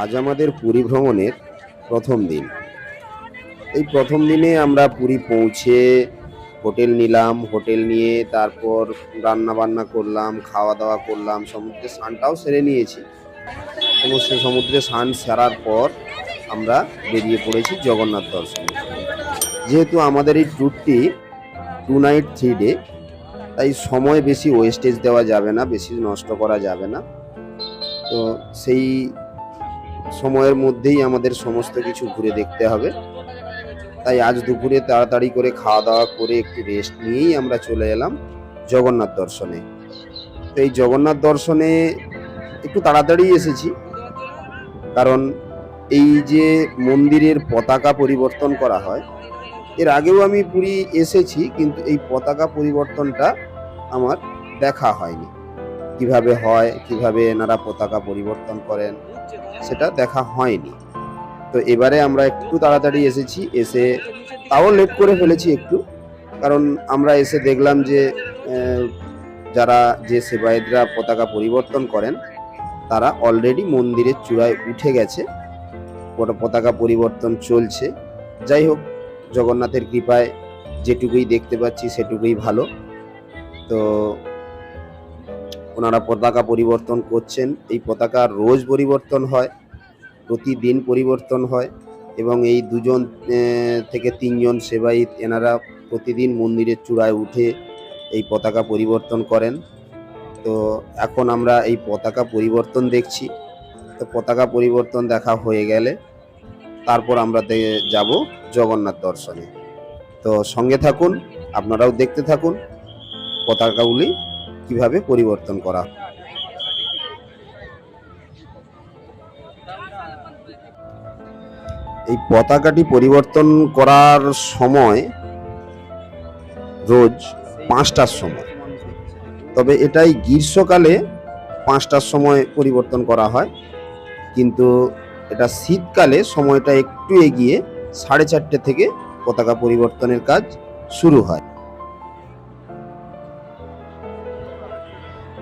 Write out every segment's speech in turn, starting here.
আজ আমাদের পুরী ভ্রমণের প্রথম দিন। এই প্রথম দিনে আমরা পুরী পৌঁছে হোটেল নিলাম, হোটেল নিয়ে তারপর রান্না বান্না করলাম খাওয়া দাওয়া করলাম, সমুদ্রে স্নানটাও সেরে নিয়েছি। সমস্ত সমুদ্রে স্নান সারার পর আমরা বেরিয়ে পড়েছি জগন্নাথ দর্শনে। যেহেতু আমাদের এই ট্যুরটি টু নাইট, থ্রি ডে, তাই সময় বেশি ওয়েস্টেজ দেওয়া যাবে না, বেশি নষ্ট করা যাবে না। তো সেই সময়ের মধ্যেই আমাদের সমস্ত কিছু ঘুরে দেখতে হবে। তাই আজ দুপুরে তাড়াতাড়ি করে খাওয়া দাওয়া করে একটু রেস্ট নিয়েই আমরা চলে এলাম জগন্নাথ দর্শনে। তো এই জগন্নাথ দর্শনে একটু তাড়াতাড়ি এসেছি, কারণ এই যে মন্দিরের পতাকা পরিবর্তন করা হয়, এর আগেও আমি পুরী এসেছি, কিন্তু এই পতাকা পরিবর্তনটা আমার দেখা হয়নি। কীভাবে হয়, কীভাবে এনারা পতাকা পরিবর্তন করেন, সেটা দেখা হয়নি। তো এবারে আমরা একটু তাড়াতাড়ি এসেছি, এসে তাও লেট করে ফেলেছি একটু, কারণ আমরা এসে দেখলাম যে যারা যে সেবায়েতরা পতাকা পরিবর্তন করেন, তারা অলরেডি মন্দিরের চূড়ায় উঠে গেছে পতাকা পরিবর্তন চলছে। যাই হোক, জগন্নাথের কৃপায় যেটুকুই দেখতে পাচ্ছি সেটুকুই ভালো। তো ওনারা পতাকা পরিবর্তন করছেন। এই পতাকা রোজ পরিবর্তন হয়, প্রতিদিন পরিবর্তন হয় এবং এই দুজন থেকে তিনজন সেবায়িত এনারা প্রতিদিন মন্দিরের চূড়ায় উঠে এই পতাকা পরিবর্তন করেন। তো এখন আমরা এই পতাকা পরিবর্তন দেখছি। তো পতাকা পরিবর্তন দেখা হয়ে গেলে তারপর আমরা যাব জগন্নাথ দর্শনে। তো সঙ্গে থাকুন, আপনারাও দেখতে থাকুন, পতাকাগুলি কীভাবে পরিবর্তন করা। এই পতাকাটি পরিবর্তন করার সময়, রোজ পাঁচটার সময়। তবে এটাই গ্রীষ্মকালে পাঁচটার সময় পরিবর্তন করা হয়। কিন্তু এটা শীতকালে সময়টা একটু এগিয়ে সাড়ে চারটে থেকে পতাকা পরিবর্তনের কাজ শুরু হয়।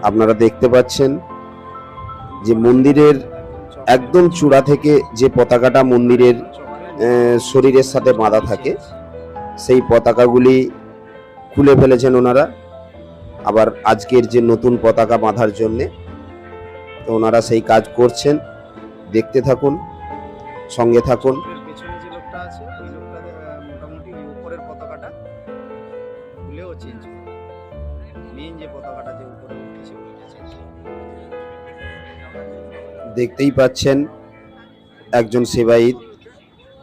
আপনারা দেখতে পাচ্ছেন যে মন্দিরের একদম চূড়া থেকে যে পতাকাটা মন্দিরের শরীরের সাথে বাঁধা থাকে, সেই পতাকাগুলি খুলে ফেলেছেন ওনারা। আবার আজকের যে নতুন পতাকা বাঁধার জন্যে, তো ওনারা সেই কাজ করছেন। দেখতে থাকুন, সঙ্গে থাকুন। মেইন যে পতাকাটা যে উপরে দেখতেই পাচ্ছেন একজন সেবায়িত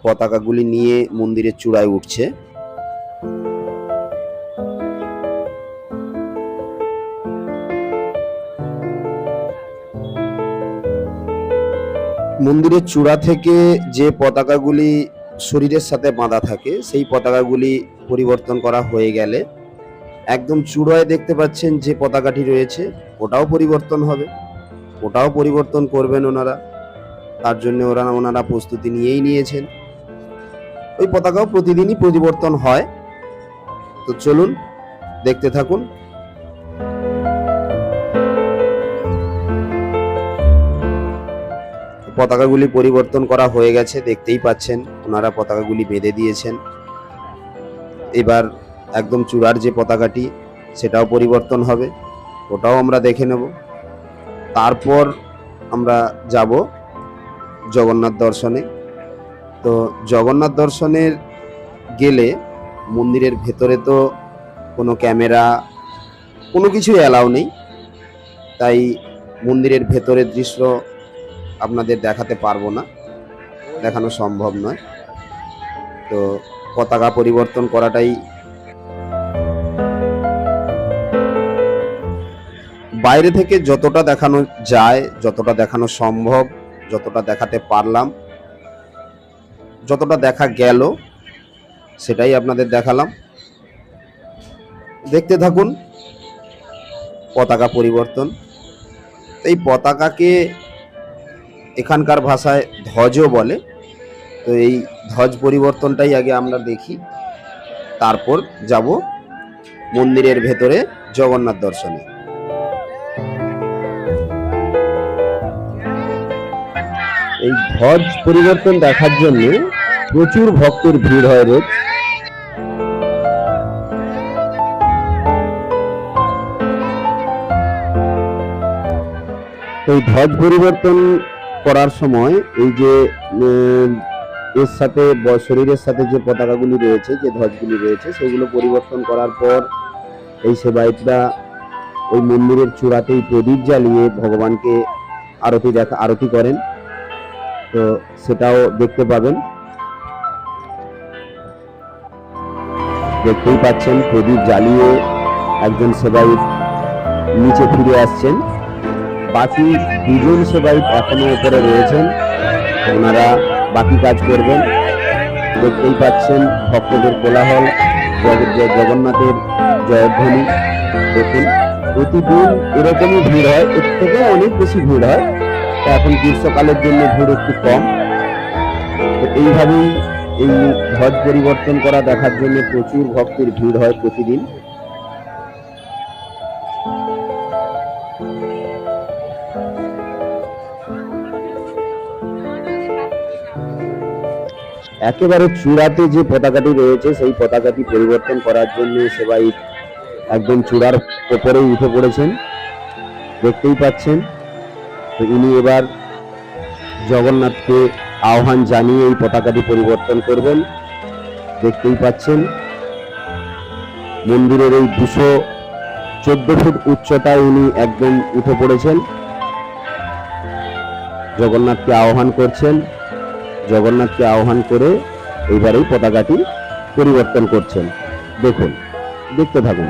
পতাকাগুলি নিয়ে মন্দিরের চূড়ায় উঠছে। মন্দিরের চূড়া থেকে যে পতাকাগুলি শরীরের সাথে বাঁধা থাকে, সেই পতাকাগুলি পরিবর্তন করা হয়ে গেলে একদম চূড়ায় দেখতে পাচ্ছেন যে পতাকাটি রয়েছে, ওটাও পরিবর্তন হবে। ওটাও পরিবর্তন করবেন ওনারা। তার জন্য ওরা, ওনারা প্রস্তুতি নিয়েই নিয়েছেন। ওই পতাকাও প্রতিদিনই পরিবর্তন হয়। তো চলুন, দেখতে থাকুন। পতাকাগুলি পরিবর্তন করা হয়ে গেছে, দেখতেই পাচ্ছেন, ওনারা পতাকাগুলি বেঁধে দিয়েছেন। এবার একদম চূড়ার যে পতাকাটি, সেটাও পরিবর্তন হবে। ওটাও আমরা দেখে নেব। তারপর আমরা যাব জগন্নাথ দর্শনে। তো জগন্নাথ দর্শনের গেলে মন্দিরের ভেতরে তো কোনো ক্যামেরা, কোনো কিছুই অ্যালাউ নেই। তাই মন্দিরের ভেতরের দৃশ্য আপনাদের দেখাতে পারব না, দেখানো সম্ভব নয়। তো পতাকা পরিবর্তন করাটাই বাইরে থেকে যতটা দেখানো যায়, যতটা দেখানো সম্ভব, যতটা দেখাতে পারলাম, যতটা দেখা গেল, সেটাই আপনাদের দেখালাম। দেখতে থাকুন পতাকা পরিবর্তন। এই পতাকাকে এখানকার ভাষায় ধ্বজও বলে। তো এই ধ্বজ পরিবর্তনটাই আগে আমরা দেখি। তারপর যাব মন্দিরের ভেতরে জগন্নাথ দর্শনে। এই ধ্বজ পরিবর্তন দেখার জন্য প্রচুর ভক্তের ভিড় হয় রোজ। এই ধ্বজ পরিবর্তন করার সময় এই যে এর সাথে শরীরের সাথে যে পতাকাগুলি রয়েছে, যে ধ্বজগুলি রয়েছে, সেগুলো পরিবর্তন করার পর এই সেবায়তরা ওই মন্দিরের চূড়াতেই প্রদীপ জ্বালিয়ে ভগবানকে আরতি দেখা, আরতি করেন। তো সেটাও দেখতে পাবেন। দেখতেই পাচ্ছেন, প্রদীপ জ্বালিয়ে একজন সেবায়িত নিচে ফিরে আসছেন। বাকি দুজন সেবায়িত এখনও উপরে রয়েছেন। ওনারা বাকি কাজ করবেন। দেখতেই পাচ্ছেন, ভক্তদের কোলাহল জগ- জগন্নাথের জয়ধ্বনি। দেখুন, প্রতিদিন এরকমই ভিড় হয়, এর থেকেও অনেক বেশি ভিড় হয়। তা এখন গ্রীষ্মকালের জন্য ভিড় একটু কম। তো এইভাবেই এই ধ্বজ পরিবর্তন করা দেখার জন্য প্রচুর ভক্তের ভিড় হয় প্রতিদিন। একেবারে চূড়াতে যে পতাকাটি রয়েছে, সেই পতাকাটি পরিবর্তন করার জন্য সেবাই একদম চূড়ার ওপরেই উঠে পড়েছেন। দেখতেই পাচ্ছেন। তো ইনি এবার জগন্নাথকে আহ্বান জানিয়ে এই পতাকাটি পরিবর্তন করবেন। দেখতেই পাচ্ছেন, মন্দিরের এই দুশো চোদ্দ ফুট উচ্চতায় উনি একদম উঠে পড়েছেন। জগন্নাথকে আহ্বান করছেন, জগন্নাথকে আহ্বান করে এইবার এই পতাকাটি পরিবর্তন করছেন। দেখুন, দেখতে থাকুন।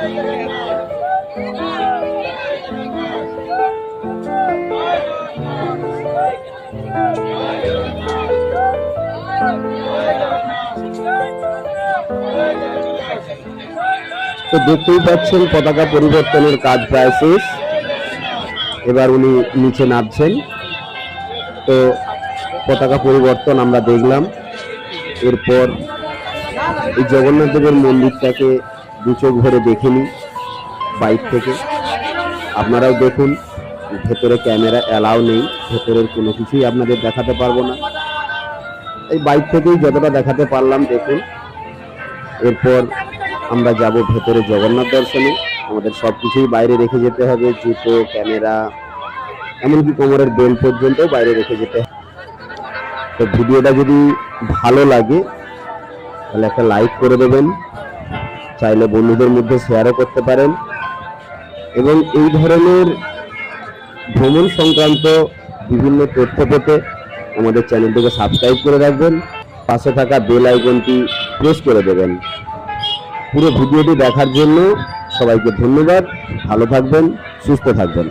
তো দেখতেই পাচ্ছেন পতাকা পরিবর্তনের কাজ প্রায় শেষ। এবার উনি নিচে নামছেন। তো পতাকা পরিবর্তন আমরা দেখলাম। এরপর এই জগন্নাথ দেবের মন্দিরটাকে দু চোখ ভরে দেখে নিই বাইক থেকে। আপনারাও দেখুন, ভেতরে ক্যামেরা অ্যালাউ নেই, ভেতরের কোনো কিছুই আপনাদের দেখাতে পারব না। এই বাইক থেকেই যতটা দেখাতে পারলাম, দেখুন। এরপর আমরা যাব ভেতরে জগন্নাথ দর্শনে। আমাদের সব কিছুই বাইরে রেখে যেতে হবে, জুতো, ক্যামেরা, এমনকি কোমরের বেল পর্যন্ত বাইরে রেখে যেতে হবে। তো ভিডিওটা যদি ভালো লাগে, তাহলে একটা লাইক করে দেবেন। চাইলে বন্ধুদের মধ্যে শেয়ারও করতে পারেন। এবং এই ধরনের ভ্রমণ সংক্রান্ত বিভিন্ন তথ্য পেতে আমাদের চ্যানেলটিকে সাবস্ক্রাইব করে রাখবেন। পাশে থাকা বেল আইকনটি প্রেস করে দেবেন। পুরো ভিডিওটি দেখার জন্য সবাইকে ধন্যবাদ। ভালো থাকবেন, সুস্থ থাকবেন।